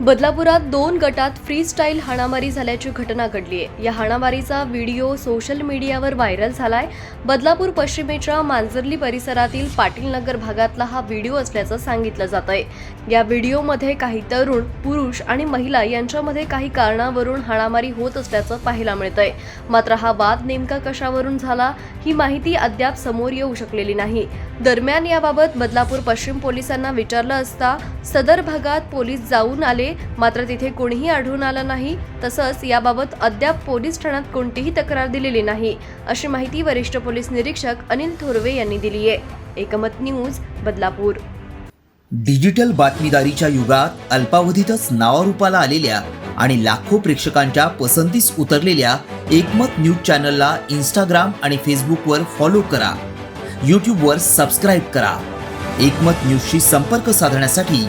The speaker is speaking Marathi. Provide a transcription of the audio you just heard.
बदलापुरात दोन गटात फ्री स्टाईल हाणामारी झाल्याची घटना घडली आहे. या हाणामारीचा व्हिडिओ सोशल मीडियावर व्हायरल झालाय. बदलापूर पश्चिमेच्या मांजरली परिसरातील पाटील नगर भागातला हा व्हिडिओ असल्याचं सांगितलं जात आहे या व्हिडिओमध्ये काही तरुण पुरुष आणि महिला यांच्यामध्ये काही कारणावरून हाणामारी होत असल्याचं पाहायला मिळतंय. मात्र हा वाद नेमका कशावरून झाला ही माहिती अद्याप समोर येऊ शकलेली नाही. दरम्यान याबाबत बदलापूर पश्चिम पोलिसांना विचारलं असता सदर भागात पोलीस जाऊन आले मात्र तिथे कोणीही आढळून आलं नाही. तसंच याबाबत अद्याप पोलीस ठाण्यात कोणतीही तक्रार दिलेली नाही. अशी माहिती वरिष्ठ पोलीस निरीक्षक अनिल थोरवे यांनी दिली आहे. एकमत न्यूज बदलापूर. डिजिटल बातमीदारीच्या युगात अल्पावधीतच नावारूपाला आलेल्या आणि लाखो प्रेक्षकांच्या पसंतीस उतरलेल्या एकमत न्यूज चॅनलला इंस्टाग्राम आणि फेसबुकवर फॉलो करा. यूट्यूबवर सबस्क्राईब करा. एकमत न्यूजशी संपर्क साधण्यासाठी